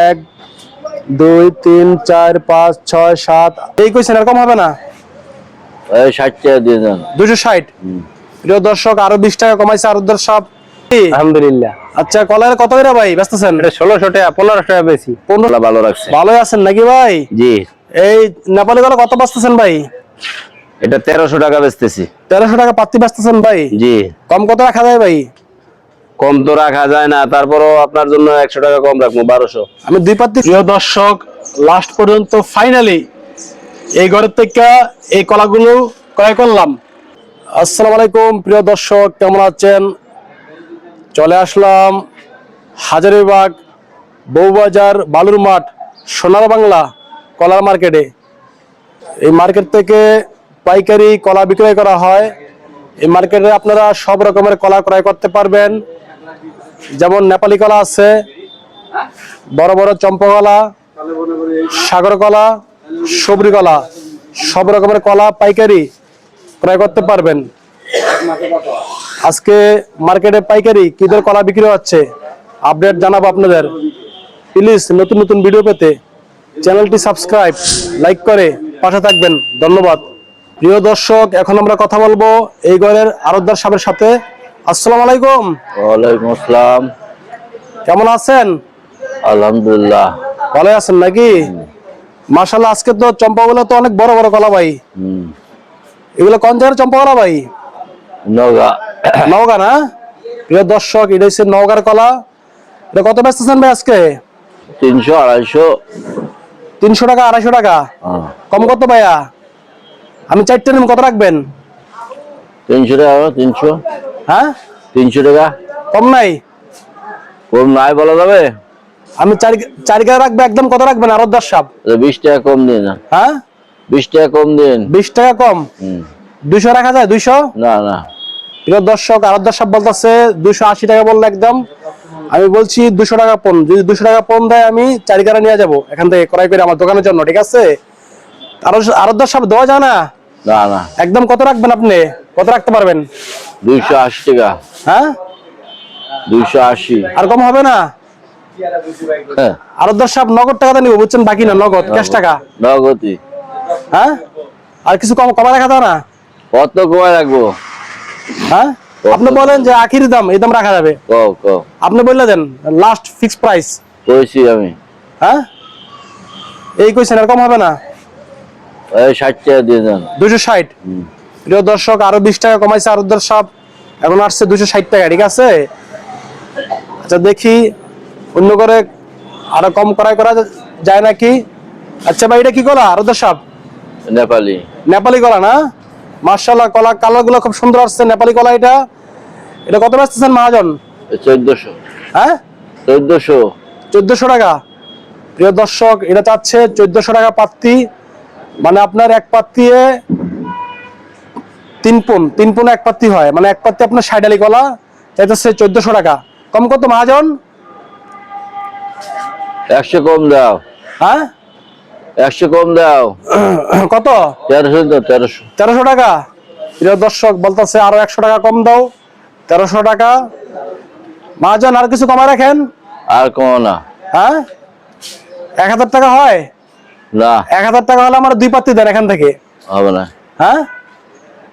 এক দুই তিন চার পাঁচ ছয় সাত। এই কইছেন এরকম হবে না? এই ষাট টাকা দিয়ে দেন। দুশো ষাট? প্রিয় দর্শক আরও বিশ টাকা কমাইছে আরুদ্দার সাপ আলহামদুলিল্লাহ। আচ্ছা কলার কত করে ভাই? এটা ষোলোশো টাকা পনেরোশো টাকা বেশি। পনেরো ভালো রাখছে। ভালোই আছেন নাকি ভাই? জি। এই নেপালি কলা কত বাঁচতেছেন ভাই? এটা তেরোশো টাকা বেচতেছি। তেরোশো টাকা পাত্তি বাঁচতেছেন ভাই? জি। কম কত রাখা যায় ভাই? কম তো রাখা যায় না তারপরও আপনার জন্য একশো টাকা কম রাখব বারোশো। আমি দুই পাত্তি প্রিয় দর্শক লাস্ট পর্যন্ত ফাইনালি এই ঘরের থেকে এই কলাগুলো ক্রয় করলাম। আসসালামু আলাইকুম প্রিয় দর্শক কেমন আছেন? চলে আসলাম হাজারিবাগ বউবাজার বালুর মাঠ সোনার বাংলা কলার মার্কেটে। এই মার্কেট থেকে পাইকারি কলা বিক্রয় করা হয়। এই মার্কেটে আপনারা সব রকমের কলা ক্রয় করতে পারবেন। যেমন নেপালি কলা আছে, বড় বড় চম্পা কলা সাগর কলা সবরি কলা সব রকমের কলা পাইকারি ক্রয় করতে পারবেন। আজকে মার্কেটে পাইকারি কি কলা বিক্রি হচ্ছে, আপডেট জানাব আপনাদের। প্লিজ নতুন নতুন ভিডিও পেতে চ্যানেলটি সাবস্ক্রাইব, লাইক করে পাশে থাকবেন। ধন্যবাদ। প্রিয় দর্শক এখন আমরা কথা বলব এই ঘরের আরোদ্দার সাহেবের সাথে। আসসালামু আলাইকুম। ওয়ালাইকুম আসসালাম। কেমন আছেন? আলহামদুলিল্লাহ। ভালো আছেন নাকি? মাশাল্লাহ আজকে তো চম্পা চম্পাগুলো তো অনেক বড় বড় কলা ভাই। এগুলো কোন জায়গার চম্পা কলা ভাই? নগা নওগাঁ না? প্রিয় দর্শক এটা হচ্ছে নওগাঁর কলা। এটা কত বেচতেছেন ভাই আজকে? তিনশো আড়াইশো। তিনশো টাকা আড়াইশো টাকা। হ্যাঁ। কম কত ভাইয়া? আমি চারটে নিম কত রাখবেন? তিনশো টাকা তিনশো। হ্যাঁ? তিনশো টাকা। কম নাই? কম নাই বলা যাবে? আমি চার চার রাখব একদম কত রাখবেন? আরও দশ সাপ। বিশ টাকা কম দিন হ্যাঁ? বিশ টাকা কম দিন বিশ টাকা কম। দুইশো রাখা যায়? দুইশো না না। দর্শক আরাধ্য সাহেব বলতেছে দুশো আশি টাকা বলল একদম। আমি বলছি দুশো টাকা পণ যদি দুশো টাকা পণ দেয় আমি চারিকারা নিয়ে যাব। এখান থেকে ক্রয় করে আমার দোকানের জন্য ঠিক আছে? আরাধ্য সাহেব দেওয়া যায় না? না না। একদম কত রাখবেন আপনি? কত রাখতে পারবেন? দুইশো আশি টাকা। হ্যাঁ? দুইশো আশি। আর কম হবে না? হ্যাঁ। আরাধ্য সাহেব নগদ টাকাটা নিবো বুঝছেন? বাকি না নগদ ক্যাশ টাকা। নগতি হ্যাঁ? আর কিছু কম কমা রাখা যায় না? কত কমায় রাখব? হ্যাঁ? আপনি বলেন যে আখির দাম এই দাম রাখা যাবে। কও কও আপনি বললে দেন লাস্ট ফিক্স প্রাইস কইছি আমি। হ্যাঁ? এই কইছেন এরকম হবে না? ষাট টাকা দিয়ে দেন। দুশো ষাট? প্রিয় দর্শক আরও বিশ টাকা কমাইছে আরোদ্দার সাপ এখন আসছে দুশো ষাট টাকা ঠিক আছে? আচ্ছা দেখি অন্য করে আরও কম করাই করা যায় নাকি? আচ্ছা ভাই এটা কি কলা আরোদ্দার সাপ নেপালি। নেপালি কলা না? মার্শাল্লাহ কলা কালারগুলো খুব সুন্দর আসছে নেপালি কলা এটা। এটা কত বেচতেছেন মহাজন? চোদ্দশো। হ্যাঁ? চোদ্দশো। চোদ্দশো টাকা। প্রিয় দর্শক এটা চাচ্ছে চোদ্দশো টাকা পাত্তি। মানে আপনার এক পাত্তিয়ে তিন পুন তিন পুন এক পাত্তি হয়। মানে এক পাত্তি আপনার ষাট আলি কলা চাইতেছে চোদ্দশো টাকা। কম কত মহাজন? একশো কম দাও। হ্যাঁ? একশো কম দাও। কত? তেরোশো তেরোশো। তেরোশো টাকা। প্রিয় দর্শক বলতেছে আরও একশো টাকা কম দাও। তেরোশো টাকা। মহাজন আর কিছু কমায় রাখেন? আর কমো না। হ্যাঁ? এক হাজার টাকা হয়? না। এক হাজার টাকা হলে আমার দুই পাত্তি দেন এখান থেকে। হবে না। হ্যাঁ?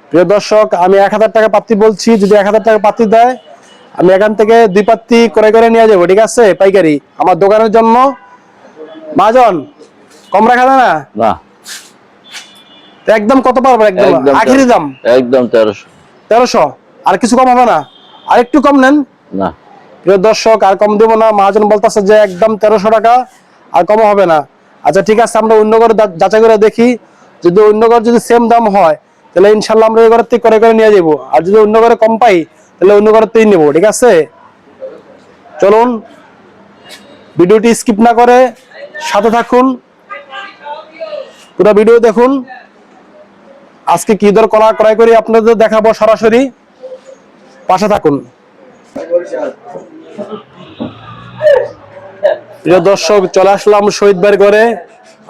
প্রিয় দর্শক আমি এক হাজার টাকা পাত্তি বলছি যদি এক হাজার টাকা পাত্তি দেয় আমি এখান থেকে দুই পাত্তি করে করে নিয়ে যাব ঠিক আছে? পাইকারি। আমার দোকানের জন্য। মাজন কম রাখা যায় না? না। একদম কত পারব? একদম আখিরি দাম? একদম তেরোশো। তেরোশো? আর কিছু কম হবে না? আর একটু কম নেন। না। প্রিয় দর্শক আর কম দেবো না। মহাজন বলতেছে যে একদম তেরোশো টাকা আর কম হবে না। আচ্ছা ঠিক আছে, আমরা অন্য যা- যাচাই করে দেখি। যদি অন্য করে যদি সেম দাম হয়, তাহলে ইনশাল্লাহ আমরা এই ঘরের থেকে করে করে নিয়ে যাব। আর যদি অন্য ঘরে কম পাই, তাহলে অন্য ঘরের থেকেই নেব, ঠিক আছে? চলুন, ভিডিওটি স্কিপ না করে সাথে থাকুন। পুরো ভিডিও দেখুন। আজকে কি দর কলা ক্রয় করি আপনাদের দেখাবো সরাসরি। পাশে থাকুন। প্রিয় দর্শক চলে আসলাম শহীদ ভাইয়ের ঘরে।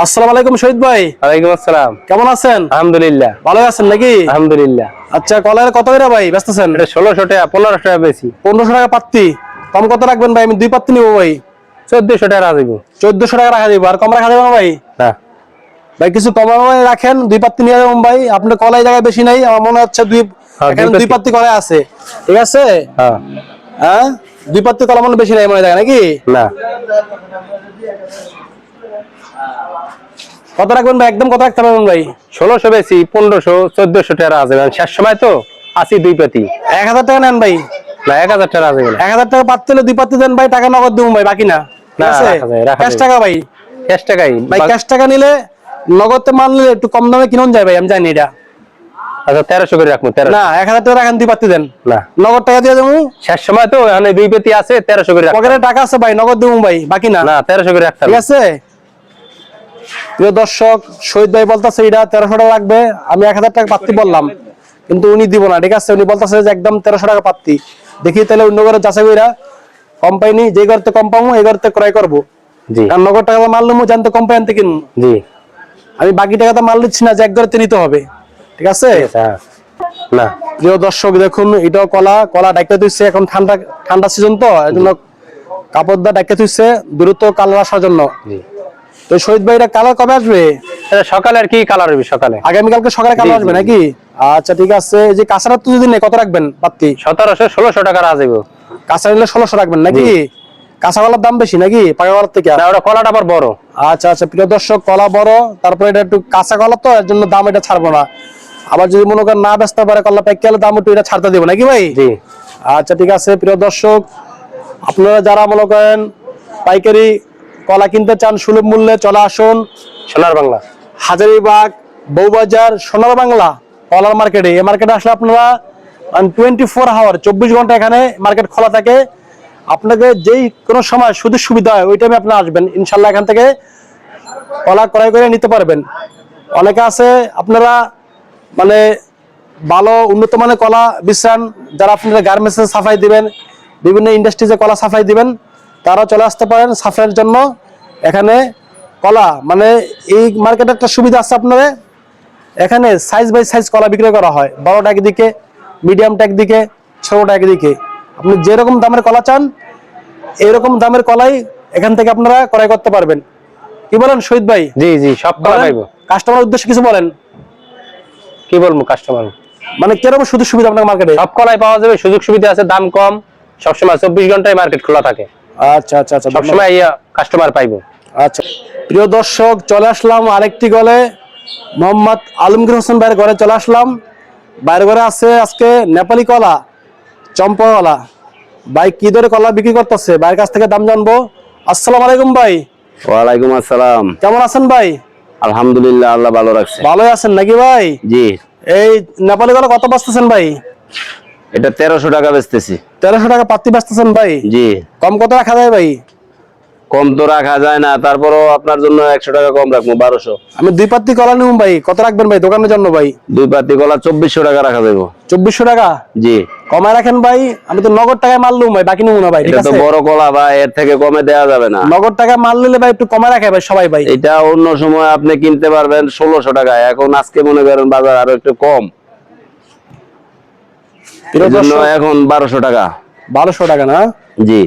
আসসালামু আলাইকুম শহীদ ভাই। ওয়ালাইকুম আসসালাম। কেমন আছেন? আলহামদুলিল্লাহ। ভালো আছেন নাকি? আলহামদুলিল্লাহ। আচ্ছা কলার কত করে ভাই? ব্যস্ত আছেন? এটা ষোলোশো টাকা পনেরোশো টাকা বেশি। পনেরোশো টাকা পাত্তি। কম কত রাখবেন ভাই? আমি দুই পাত্তি নিব ভাই। চোদ্দশো টাকা রাখব চোদ্দশো টাকা রাখা দিব আর কম রাখা যাবে না ভাই? না ভাই কিছু কমায় রাখেন। দুই পাত্তি নিয়ে যাবেন ভাই। আপনার কলাই জায়গায় বেশি নাই। আমার মনে হচ্ছে দুই হ্যাঁ, দুই পাত্তি। কলাই আছে। ঠিক আছে? হ্যাঁ। হ্যাঁ? দুই পাত্তি কলা মনে বেশি নাই মনে জায়গা নাকি? না। কত রাখবেন ভাই? একদম কত রাখতে পারবেন ভাই? ষোলোশো বেশি পনেরোশো চোদ্দশো টাকা রাখবে শেষ সময় তো আশি দুই পাতি। এক হাজার টাকা নেন ভাই। না এক হাজার টাকা আছে এক হাজার টাকা হলে দুই পাত্তি দেন ভাই টাকা নগদ দেবো ভাই বাকি না। আছে? ক্যাশ টাকা ভাই। ক্যাশ টাকাই। ভাই ক্যাশ টাকা নিলে নগদে মাল নিলে একটু কম দামে কিনুন যায় ভাই আমি জানি এটা। আচ্ছা তেরোশো করে রাখব তেরো না এক হাজার টাকা রাখেন দুই পাত্তি দেন। না। নগদ টাকা দিয়ে দেবো। শেষ সময় তো এখানে দুই পেতি আছে তেরোশো করে পকেটে টাকা আছে ভাই নগদ দেবো ভাই বাকি না। না তেরোশো করে রাখতে ঠিক আছে? প্রিয় দর্শক শহীদ ভাই বলতেছে এটা তেরোশো টাকা লাগবে আমি এক হাজার টাকা পাত্তি বললাম কিন্তু উনি দিব না ঠিক আছে? উনি বলতেছে যে একদম তেরোশো টাকা পাত্তি দেখি তাহলে অন্য করে যাচাই কইরা কম পাইনি যে করতে কম পাবো এই করতে ক্রয় করব। জি। নগদ টাকা মাল নেব জানতে কম পাই আনতে কিনুন জি। আমি বাকি টাকা তো মাল নিচ্ছি না যে এক গড়তে নিতে হবে। ঠিক আছে? হ্যাঁ। না। প্রিয় দর্শক দেখুন এটাও কলা। কলা ডাইকে তুইছে এখন ঠান্ডা ঠান্ডা সিজন তো এই জন্য কাপড় দা ডাইকে তুইছে দ্রুত কালার আসার জন্য। তো শহীদ ভাই এটা কালার কবে আসবে? সকালে আর কি কালার হবে সকালে? আগামীকালকে সকালে কালার আসবে নাকি? আচ্ছা ঠিক আছে। যে কাঁচাটা তো যদি নেই কত রাখবেন পাত্তি সতেরোশো ষোলোশো টাকা কাঁচা নিলে ষোলোশো রাখবেন নাকি? কাঁচা কলার দাম বেশি নাকি? পাকা কলার থেকে? ওটা কলাটা আবার বড়। আচ্ছা আচ্ছা প্রিয় দর্শক কলা বড় তারপরে এটা একটু কাঁচা কলা তো এর জন্য দাম এটা ছাড়বো না। আবার যদি মনে করেন না ব্যস্ত পারে কলা প্যাক গেলে দাম একটু এটা ছাড়তে দেবো নাকি ভাই? জি। আচ্ছা ঠিক আছে প্রিয় দর্শক আপনারা যারা মনে করেন পাইকারি কলা কিনতে চান সুলভ মূল্যে চলে আসুন। সোনার বাংলা। হাজারিবাগ বউবাজার সোনার বাংলা কলার মার্কেটে এই মার্কেটে আসলে আপনারা টোয়েন্টি ফোর আওয়ার চব্বিশ ঘণ্টা এখানে মার্কেট খোলা থাকে। আপনাকে যেই কোনো সময় শুধু সুবিধা হয় ওই টাইমে আপনি আসবেন। ইনশাল্লাহ এখান থেকে কলা ক্রয় করে নিতে পারবেন। অনেকে আছে আপনারা মানে ভালো উন্নত মানের কলা বিশ্রান যারা আপনারা গার্মেন্টসে সাফাই দিবেন বিভিন্ন ইন্ডাস্ট্রিজে কলা সাফাই দিবেন তারা চলে আসতে পারেন সাফাইয়ের জন্য। এখানে কলা মানে এই মার্কেটে একটা সুবিধা আছে আপনারা এখানে সাইজ বাই সাইজ কলা বিক্রয় করা হয়। বড়টা একদিকে মিডিয়ামটা একদিকে ছোটটা একদিকে আপনি যেরকম দামের কলা চান এরকম দামের কলাই এখান থেকে আপনারা ক্রয় করতে পারবেন। কি বলেন শহীদ ভাই? জি জি সব কলা পাইবো। কাস্টমার উদ্দেশ্যে কিছু বলেন। কি বলব কাস্টমার মানে কীরকম সুযোগ সুবিধা আপনার মার্কেটে সব কলাই পাওয়া যাবে সুযোগ সুবিধা আছে দাম কম। সবসময় চব্বিশ ঘন্টায় মার্কেট খোলা থাকে। আচ্ছা আচ্ছা আচ্ছা। সবসময় কাস্টমার পাইবো। আচ্ছা প্রিয় দর্শক চলে আসলাম আরেকটি গলে। মোহাম্মদ আলমগীর হোসেন ভাইয়ের ঘরে চলে আসলাম। বাইরে ঘরে আছে আজকে নেপালি কলা চম্পা কলা। ভাই কি দরে কলা বিক্রি করতেছে? ভাইয়ের কাছ থেকে দাম জানব। আসসালামু আলাইকুম ভাই। ওয়ালাইকুম আসসালাম। কেমন আছেন ভাই? আলহামদুলিল্লাহ আল্লাহ ভালো রাখছে। ভালো আছেন নাকি ভাই? জি। এই নেপালি কলা কত বাঁচতেছেন ভাই? এটা তেরোশো টাকা বেচতেছি। তেরোশো টাকা পাত্তি বেচতেছেন ভাই? জি। কম কত রাখা যায় ভাই? কম তো রাখা যায় না তারপরও আপনার জন্য একশো টাকা কম রাখব বারোশো। আমি দুই পাত্তি কলা নিব ভাই কত রাখবেন ভাই দোকানের জন্য ভাই? দুই পাতি কলা চব্বিশশো টাকা রাখা দেবো চব্বিশশো টাকা? জি। কমায় রাখেন ভাই আমি তো নগদ টাকায় মাল লুম ভাই বাকি নিব না ভাই এটা তো বড় কলা ভাই এর থেকে কমে দেওয়া যাবে না। নগদ টাকায় মাল নিলে ভাই একটু কমায় রাখে ভাই সবাই ভাই। এটা অন্য সময় আপনি কিনতে পারবেন ষোলোশো টাকায় এখন আজকে মনে করেন বাজার আরও একটু কম। এখন বারোশো টাকা। বারোশো টাকা না? জি।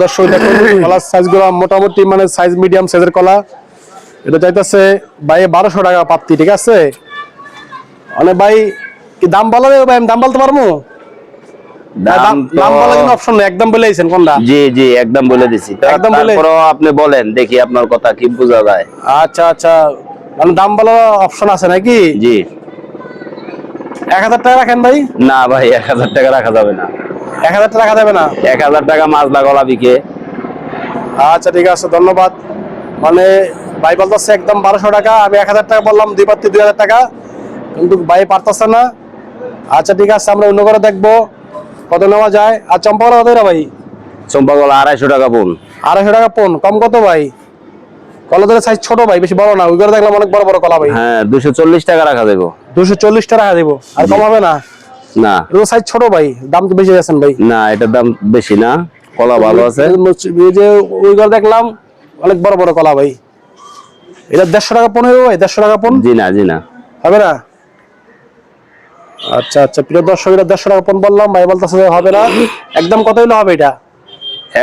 দর্শক দেখুন কলার সাইজগুলো মোটামুটি মানে সাইজ মিডিয়াম সাইজের কলা। এটা চাইতেছে ভাই বারোশো টাকা পাত্তি ঠিক আছে? মানে ভাই কি দাম বলা যাবে ভাই? দাম বলতে পারব? দাম দাম তো- দাম বলা কিন্তু অপশন নেই একদম বলে দিয়েছেন কোনটা? জি জি একদম বলে দিছি। একদম বলে- আপনি বলেন দেখি আপনার কথা কি বোঝা যায়। আচ্ছা আচ্ছা। মানে দাম বলার অপশন আছে নাকি? জি। এক হাজার টাকা রাখেন ভাই? না ভাই এক হাজার টাকা রাখা যাবে না। এক হাজার টাকা যাবে না? এক হাজার টাকা মাছ লাগলা বিকে। আচ্ছা ঠিক আছে ধন্যবাদ। মানে ভাই বলতেছে একদম বারোশো টাকা আমি এক হাজার টাকা বললাম দুই পাত্তি দুই হাজার টাকা কিন্তু ভাই পারতেছে না। আচ্ছা ঠিক আছে আমরা অন্য করে দেখব কত নেওয়া যায়। আর চম্পা কত রে ভাই? চম্পা কলা আড়াইশো টাকা পোন। আড়াইশো টাকা পন কম কত ভাই? কলাদের সাইজ ছোট ভাই বেশি বড় না ওই করে দেখলাম অনেক বড় বড় কলা ভাই। হ্যাঁ দুশো চল্লিশ টাকা রাখা দেবো দুশো চল্লিশ টাকা দেবো আর কমাবে না? না। এগুলো সাইজ ছোট ভাই দাম তো বেশি গেছেন ভাই। না এটার দাম বেশি না কলা ভালো আছে। এই যে ওই করে দেখলাম অনেক বড় বড় কলা ভাই। এটা দেড়শো টাকা পন হবে ভাই দেড়শো টাকা পন? জি না জি না। হবে না? আচ্ছা আচ্ছা প্রিয় দর্শক এটা দেড়শো টাকা পণ বললাম ভাই বলতেছে হবে না। একদম কত হইলে হবে এটা?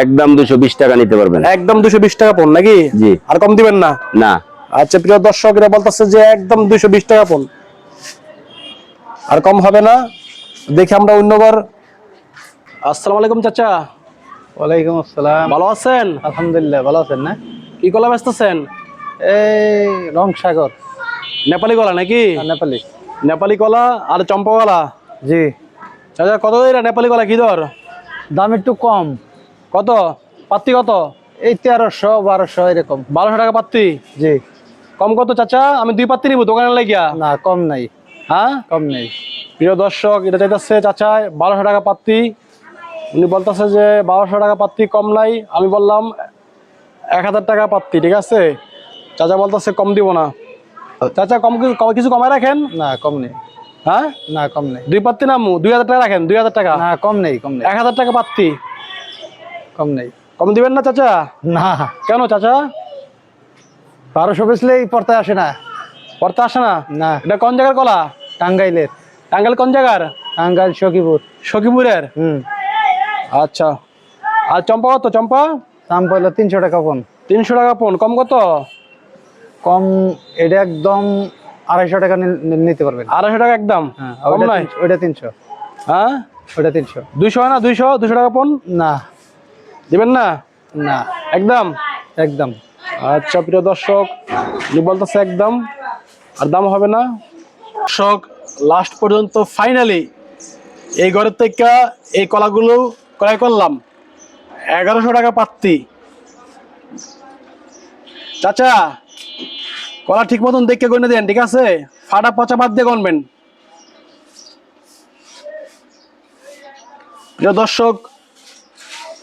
একদম দুশো বিশ টাকা নিতে পারবেন। একদম দুশো বিশ টাকা পণ নাকি? জি। আর কম দিবেন না? না। আচ্ছা প্রিয় দর্শক এটা বলতেছে যে একদম দুইশো বিশ টাকা পণ আর কম হবে না? দেখি আমরা অন্যবার আসসালামু আলাইকুম চাচা। ওয়ালাইকুম আসসালাম। ভালো আছেন? আলহামদুলিল্লাহ ভালো আছেন না? কি কলা বেচতেছেন? এই রং সাগর নেপালি কলা নাকি? নেপালি। নেপালি কলা আর চম্পা কলা জি। চাচা কত এরা নেপালি কলা? কি দর? দাম একটু কম। কত? পাত্তি কত? এই তেরোশো বারোশো এরকম। বারোশো টাকা পাত্তি? জি। কম কত চাচা? আমি দুই পাত্তি নিবো দোকানে লাগিয়া। না কম নাই। হ্যাঁ? কম নেই। প্রিয় দর্শক এটা চাইতেছে চাচা বারোশো টাকা পাত্তি। উনি বলতেছে যে বারোশো টাকা পাত্তি কম নাই। আমি বললাম এক হাজার টাকা পাত্তি ঠিক আছে? চাচা বলতেছে কম দিব না। চাচা কম কিছু কিছু কমায় রাখেন? না কম নেই। হ্যাঁ? না কম নেই। দুই পাত্তি নামু দুই হাজার টাকা রাখেন দুই হাজার টাকা? না কম নেই কম নেই। এক হাজার টাকা পাত্তি? কম নেই। কম দিবেন না চাচা? না। কেন চাচা? বারোশো বেচলেই পড়তে আসে না। পড়তে আসে না? না। এটা কোন জায়গার কলা? টাঙ্গাইলের। টাঙ্গাইল কোন জায়গার? টাঙ্গাইল সখীপুর। সখীপুরের? হুম। আচ্ছা। আর চম্পা কত? চম্পা? দাম পড়ল তিনশো টাকা পন। তিনশো টাকা পন। কম কত? কম এটা একদম আড়াইশো টাকা নিতে পারবেন। আড়াইশো টাকা একদম? হ্যাঁ কম তিনশো- ওইটা তিনশো। হ্যাঁ? ওইটা তিনশো। দুইশো না? দুইশো? দুশো টাকা পন? না। দিবেন না? না। একদম? একদম। আচ্ছা প্রিয় দর্শক বলতেছে একদম আর দাম হবে না। দর্শক লাস্ট পর্যন্ত ফাইনালি এই ঘরের থেকে এই কলাগুলো ক্রয় করলাম। এগারোশো টাকা পাত্তি। চাচা, কলা ঠিক মতন দেখে গণে দেন, ঠিক আছে? ফাটা পচা বাদ দিয়ে গণবেন প্রিয় দর্শক,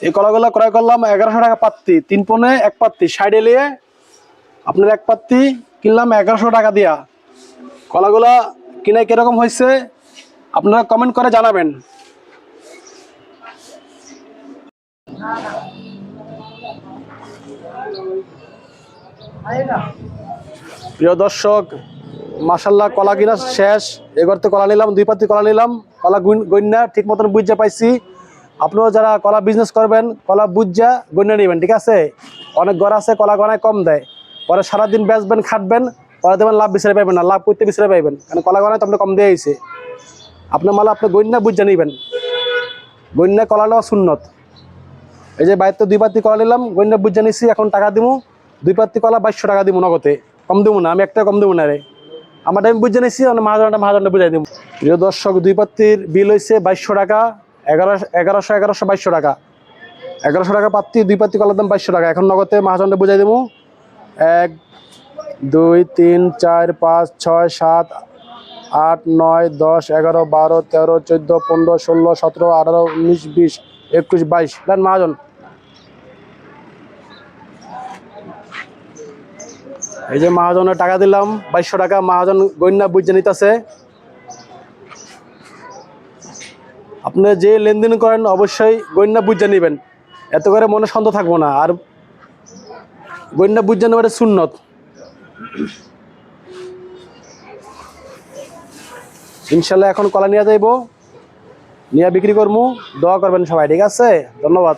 এই কলাগুলো ক্রয় করলাম এগারোশো টাকা পাত্তি। তিন পনে এক পাত্তি, সাইডে এলিয়ে আপনার এক পাত্তি। কিনলাম এগারোশো টাকা দিয়া। কলাগুলা কিনে কীরকম হয়েছে, আপনারা কমেন্ট করে জানাবেন। প্রিয় দর্শক মাসাল্লাহ কলা কিনা শেষ। এগরতে কলা নিলাম, দুই পাতি কলা নিলাম, কলা গইন্না ঠিক মতন বুঝতে পাইছি। আপনারা যারা কলা বিজনেস করবেন, কলা বুঝা গইন্না নেবেন, ঠিক আছে? অনেক ঘর আছে, কলা গনায় কম দেয়। পরে সারাদিন বেচবেন, খাটবেন, পরে দেবেন লাভ বিচারে পাইবেন না, লাভ করতে বিচারে পাইবেন। কারণ কলা গনায় তো আপনার কম দিয়ে আইছে আপনার মালা আপনি গইন্না বুঝা নিবেন। গইন্না কলা নেওয়া সুন্নত। এই যে বাইরে দুই পাতি কলা নিলাম গইন্না বুঝা নিছি, এখন টাকা দিমু। দুই পাতি কলা বাইশশো টাকা দিমু নগদে। কম দেবো না, আমি একটা কম দেবো না রে। আমার টাইম বুঝে নিছি মানে মহাজনটা মহাজনটা বুঝাই দেবো প্রিয় দর্শক, দুই পাত্তির বিল হয়েছে বাইশশো টাকা এগারোশো এগারোশো এগারোশো, বাইশশো টাকা। এগারোশো টাকা পাত্তি দুই পাত্তি কলার দাম বাইশশো টাকা। এখন নগদে মহাজনটা বুঝাই দেবো এক, দুই, তিন, চার, পাঁচ, ছয়, সাত, আট, নয়, দশ, এগারো, বারো, তেরো, চোদ্দ, পনেরো, ষোলো, সতেরো, আঠারো, উনিশ, বিশ, একুশ, বাইশ। দেন মহাজন। এই যে মহাজনের টাকা দিলাম, বাইশশো টাকা মহাজন গন্যা বুঝে নিতেছে। আপনি যে লেনদেন করেন, অবশ্যই গন্যা বুঝে নেবেন। এত করে মনে সন্দেহ থাকব না। আর গন্যা বুঝে নেবার সুন্নত। ইনশাল্লাহ এখন কলা নিয়ে যাইব, নিয়ে বিক্রি করব দোয়া করবেন সবাই, ঠিক আছে? ধন্যবাদ।